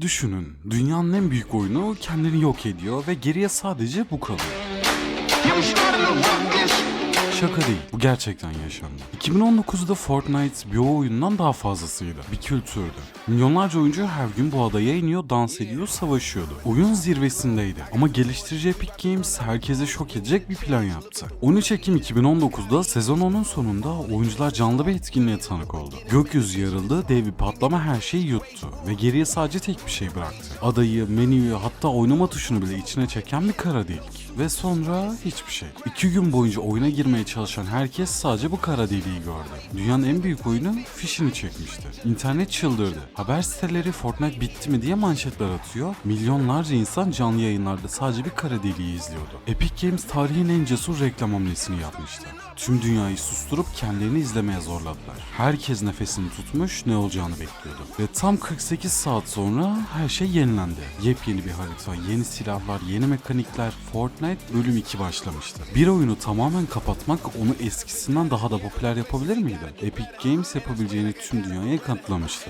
Düşünün, dünyanın en büyük oyunu kendini yok ediyor ve geriye sadece bu kalıyor. Şaka değil, bu gerçekten yaşandı. 2019'da Fortnite bir oyundan daha fazlasıydı. Bir kültürdü. Milyonlarca oyuncu her gün bu adaya iniyor, dans ediyor, savaşıyordu. Oyun zirvesindeydi. Ama geliştirici Epic Games herkese şok edecek bir plan yaptı. 13 Ekim 2019'da sezon 10'un sonunda oyuncular canlı bir etkinliğe tanık oldu. Gökyüzü yarıldı, dev bir patlama her şeyi yuttu ve geriye sadece tek bir şey bıraktı. Adayı, menüyü hatta oynama tuşunu bile içine çeken bir kara delik. Ve sonra hiçbir şey. İki gün boyunca oyuna girmeye çalışan herkes sadece bu kara deliği gördü. Dünyanın en büyük oyunu fişini çekmişti. İnternet çıldırdı. Haber siteleri Fortnite bitti mi diye manşetler atıyor. Milyonlarca insan canlı yayınlarda sadece bir kara deliği izliyordu. Epic Games tarihin en cesur reklam hamlesini yapmıştı. Tüm dünyayı susturup kendilerini izlemeye zorladılar. Herkes nefesini tutmuş ne olacağını bekliyordu. Ve tam 48 saat sonra her şey yenilendi. Yepyeni bir harita, yeni silahlar, yeni mekanikler, Fortnite bölüm 2 başlamıştı. Bir oyunu tamamen kapatmak onu eskisinden daha da popüler yapabilir miydi? Epic Games yapabileceğini tüm dünyaya kanıtlamıştı.